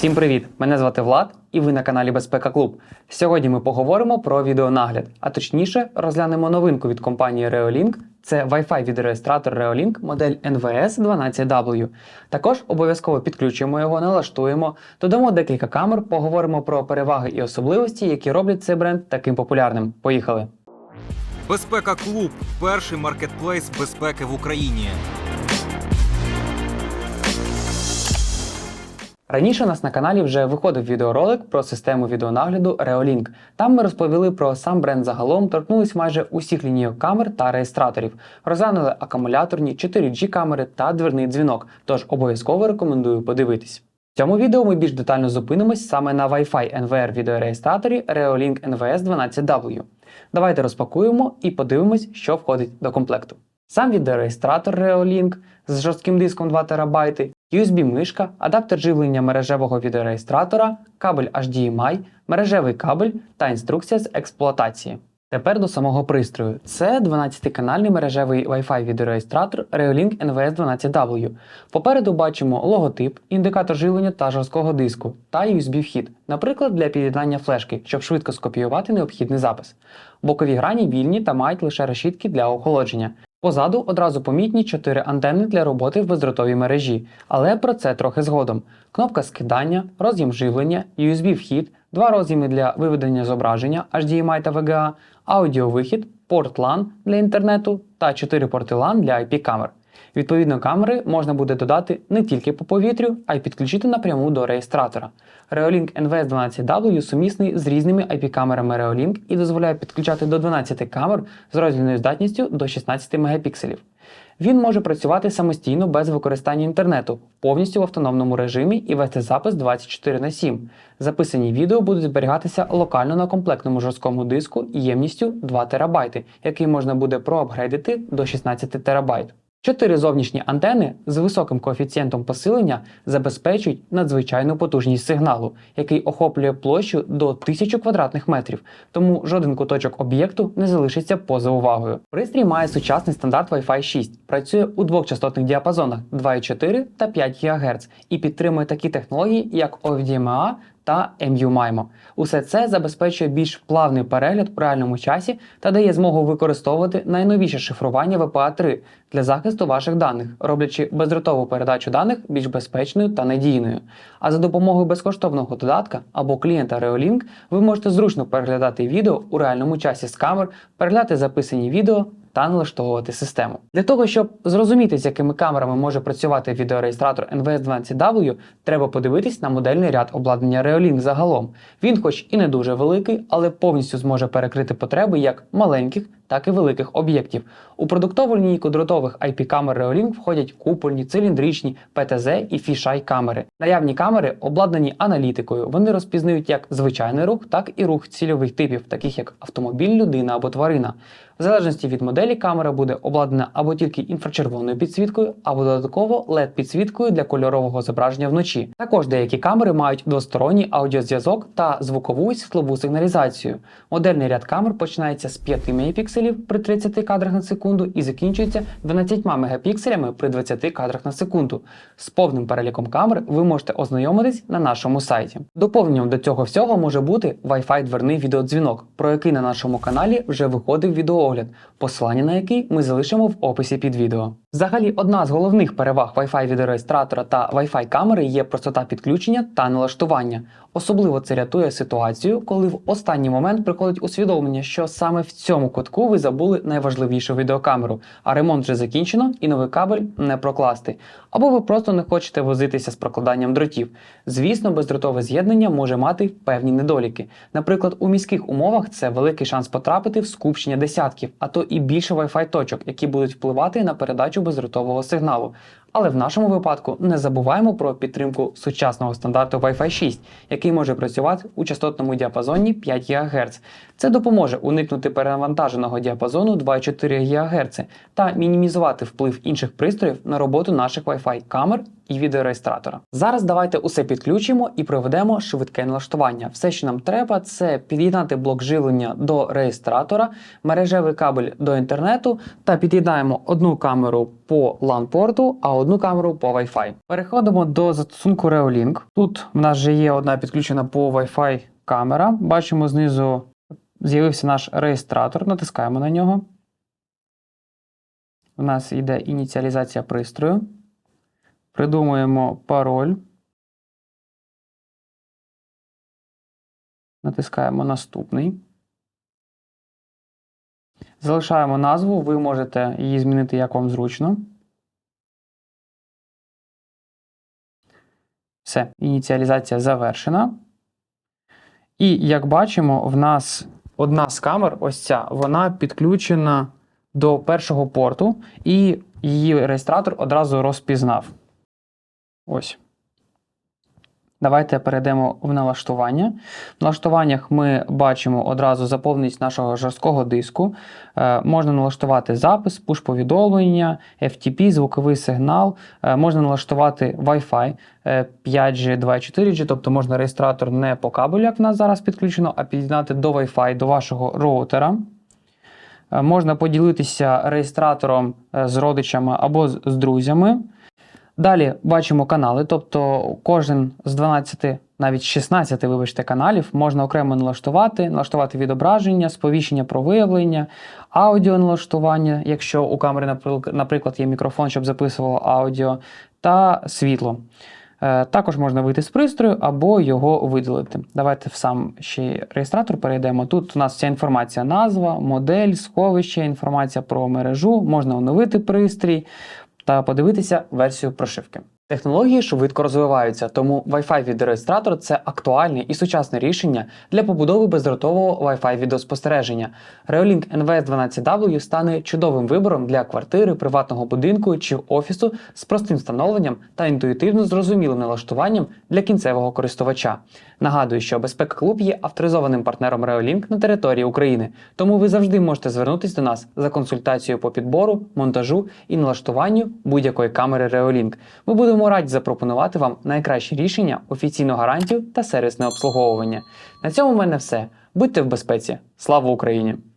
Всім привіт! Мене звати Влад, і ви на каналі Безпека Клуб. Сьогодні ми поговоримо про відеонагляд, а точніше розглянемо новинку від компанії Reolink. Це Wi-Fi відеореєстратор Reolink модель NVS 12W. Також обов'язково підключимо його, налаштуємо, додамо декілька камер, поговоримо про переваги і особливості, які роблять цей бренд таким популярним. Поїхали! Безпека Клуб перший маркетплейс безпеки в Україні. Раніше у нас на каналі вже виходив відеоролик про систему відеонагляду Reolink. Там ми розповіли про сам бренд загалом, торкнулись майже усіх лінійок камер та реєстраторів, розглянули акумуляторні 4G камери та дверний дзвінок. Тож обов'язково рекомендую подивитись. В цьому відео ми більш детально зупинимось саме на Wi-Fi NVR відеореєстраторі Reolink NVS 12W. Давайте розпакуємо і подивимось, що входить до комплекту. Сам відеореєстратор Reolink з жорстким диском 2 ТБ, USB-мишка, адаптер живлення мережевого відеореєстратора, кабель HDMI, мережевий кабель та інструкція з експлуатації. Тепер до самого пристрою. Це 12-канальний мережевий Wi-Fi відеореєстратор Reolink NVS 12W. Попереду бачимо логотип, індикатор живлення та жорсткого диску та USB-вхід, наприклад, для під'єднання флешки, щоб швидко скопіювати необхідний запис. Бокові грані вільні та мають лише решітки для охолодження. Позаду одразу помітні 4 антени для роботи в бездротовій мережі, але про це трохи згодом. Кнопка скидання, роз'єм живлення, USB-вхід, два роз'єми для виведення зображення HDMI та VGA, аудіовихід, порт LAN для інтернету та 4 порти LAN для IP-камер. Відповідно, камери можна буде додати не тільки по повітрю, а й підключити напряму до реєстратора. Reolink NVS 12W сумісний з різними IP-камерами Reolink і дозволяє підключати до 12 камер з роздільною здатністю до 16 мегапікселів. Він може працювати самостійно без використання інтернету, повністю в автономному режимі і вести запис 24 на 7. Записані відео будуть зберігатися локально на комплектному жорсткому диску ємністю 2 ТБ, який можна буде проапгрейдити до 16 ТБ. Чотири зовнішні антени з високим коефіцієнтом посилення забезпечують надзвичайну потужність сигналу, який охоплює площу до 1000 квадратних метрів, тому жоден куточок об'єкту не залишиться поза увагою. Пристрій має сучасний стандарт Wi-Fi 6, працює у двох частотних діапазонах 2,4 та 5 ГГц і підтримує такі технології, як OFDMA та MU-MIMO. Усе це забезпечує більш плавний перегляд у реальному часі та дає змогу використовувати найновіше шифрування WPA3 для захисту ваших даних, роблячи бездротову передачу даних більш безпечною та надійною. А за допомогою безкоштовного додатка або клієнта Reolink ви можете зручно переглядати відео у реальному часі з камер, переглядати записані відео та налаштовувати систему. Для того, щоб зрозуміти, з якими камерами може працювати відеореєстратор NVS12W, треба подивитись на модельний ряд обладнання Reolink загалом. Він, хоч і не дуже великий, але повністю зможе перекрити потреби як маленьких, так і великих об'єктів. У продуктову лінійку дротових IP-камер Reolink входять купольні, циліндричні, PTZ і фішай камери. Наявні камери обладнані аналітикою. Вони розпізнають як звичайний рух, так і рух цільових типів, таких як автомобіль, людина або тварина. В залежності від моделі камера буде обладнана або тільки інфрачервоною підсвіткою, або додатково led підсвіткою для кольорового зображення вночі. Також деякі камери мають двосторонній аудіозв'язок та звукову і світлову сигналізацію. Модельний ряд камер починається з 5 мегапікселів при 30 кадрах на секунду і закінчується 12 мегапікселями при 20 кадрах на секунду. З повним переліком камер ви можете ознайомитись на нашому сайті. Доповненням до цього всього може бути Wi-Fi дверний відеодзвінок, про який на нашому каналі вже виходив відеоогляд, посилання на який ми залишимо в описі під відео. Взагалі, одна з головних переваг Wi-Fi відеореєстратора та Wi-Fi камери є простота підключення та налаштування. Особливо це рятує ситуацію, коли в останній момент приходить усвідомлення, що саме в цьому кутку ви забули найважливішу відеокамеру, а ремонт вже закінчено і новий кабель не прокласти. Або ви просто не хочете возитися з прокладанням дротів. Звісно, бездротове з'єднання може мати певні недоліки. Наприклад, у міських умовах це великий шанс потрапити в скупчення десятків, а то і більше Wi-Fi точок, які будуть впливати на передачу бездротового сигналу. Але в нашому випадку не забуваємо про підтримку сучасного стандарту Wi-Fi 6, який може працювати у частотному діапазоні 5 ГГц. Це допоможе уникнути перевантаженого діапазону 2,4 ГГц та мінімізувати вплив інших пристроїв на роботу наших Wi-Fi камер і відеореєстратора. Зараз давайте усе підключимо і проведемо швидке налаштування. Все, що нам треба, це під'єднати блок живлення до реєстратора, мережевий кабель до інтернету та під'єднаємо одну камеру по LAN-порту, а одну камеру по Wi-Fi. Переходимо до застосунку Reolink. Тут в нас вже є одна підключена по Wi-Fi камера. Бачимо знизу з'явився наш реєстратор, натискаємо на нього. У нас йде ініціалізація пристрою. Придумуємо пароль. Натискаємо наступний. Залишаємо назву, ви можете її змінити як вам зручно. Все, ініціалізація завершена. І як бачимо, в нас одна з камер, ось ця, вона підключена до першого порту, і її реєстратор одразу розпізнав. Ось. Давайте перейдемо в налаштування. В налаштуваннях ми бачимо одразу заповненість нашого жорсткого диску. Е, можна налаштувати запис, пуш-повідомлення, FTP, звуковий сигнал. Е, можна налаштувати Wi-Fi е, 5G, 2.4G, тобто можна реєстратор не по кабелю, як в нас зараз підключено, а під'єднати до Wi-Fi, до вашого роутера. Е, Можна поділитися реєстратором е, з родичами або з друзями. Далі бачимо канали, тобто кожен з 12, навіть 16, вибачте, каналів можна окремо налаштувати, налаштувати відображення, сповіщення про виявлення, аудіо налаштування, якщо у камери, наприклад, є мікрофон, щоб записувало аудіо, та світло. Е, Також можна вийти з пристрою або його видалити. Давайте в сам ще реєстратор перейдемо. Тут у нас вся інформація, назва, модель, сховище, інформація про мережу, можна оновити пристрій та подивитися версію прошивки. Технології швидко розвиваються, тому Wi-Fi відеореєстратор це актуальне і сучасне рішення для побудови бездротового Wi-Fi відеоспостереження. Reolink NVS 12W стане чудовим вибором для квартири, приватного будинку чи офісу з простим встановленням та інтуїтивно зрозумілим налаштуванням для кінцевого користувача. Нагадую, що Безпека Клуб є авторизованим партнером Reolink на території України, тому ви завжди можете звернутися до нас за консультацією по підбору, монтажу і налаштуванню будь-якої камери Reolink. Ми будемо раді запропонувати вам найкращі рішення, офіційну гарантію та сервісне обслуговування. На цьому в мене все. Будьте в безпеці. Слава Україні!